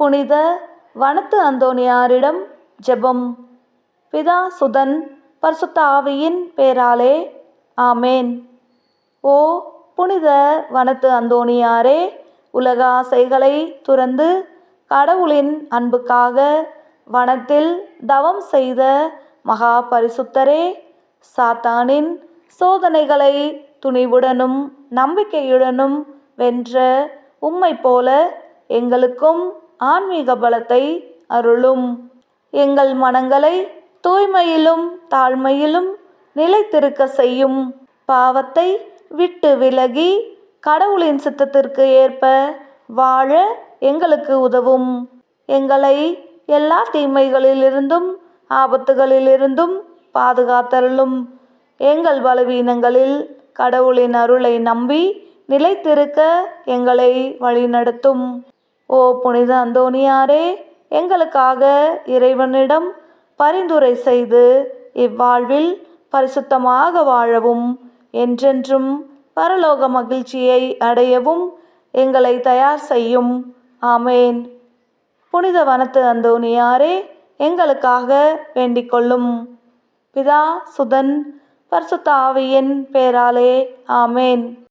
புனித வனத்து அந்தோனியாரிடம் ஜெபம். பிதா சுதன் பரிசுத்த ஆவியின் பேராலே ஆமேன். ஓ புனித வனத்து அந்தோணியாரே உலக ஆசைகளை துறந்து கடவுளின் அன்புக்காக வனத்தில் தவம் செய்த மகா பரிசுத்தரே சாத்தானின் சோதனைகளை துணிவுடனும் நம்பிக்கையுடனும் வென்ற உம்மை போல எங்களுக்கும் ஆன்மீக பலத்தை அருளும். எங்கள் மனங்களை தூய்மையிலும் தாழ்மையிலும் நிலைத்திருக்க செய்யும். பாவத்தை விட்டு விலகி கடவுளின் சித்தத்திற்கு ஏற்ப வாழ எங்களுக்கு உதவும். எங்களை எல்லா தீமைகளிலிருந்தும் ஆபத்துகளிலிருந்தும் பாதுகாத்தருளும். எங்கள் பலவீனங்களில் கடவுளின் அருளை நம்பி நிலைத்திருக்க எங்களை வழிநடத்தும். ஓ புனித அந்தோணியாரே எங்களுக்காக இறைவனிடம் பரிந்துரை செய்து இவ்வாழ்வில் பரிசுத்தமாக வாழவும். என்றென்றும் பரலோக மகிழ்ச்சியை அடையவும் எங்களை தயார் செய்யும். ஆமேன். புனித வனத்து அந்தோணியாரே எங்களுக்காக வேண்டிக் கொள்ளும் பிதா சுதன் பரிசுத்த ஆவியின் பேராலே ஆமேன்.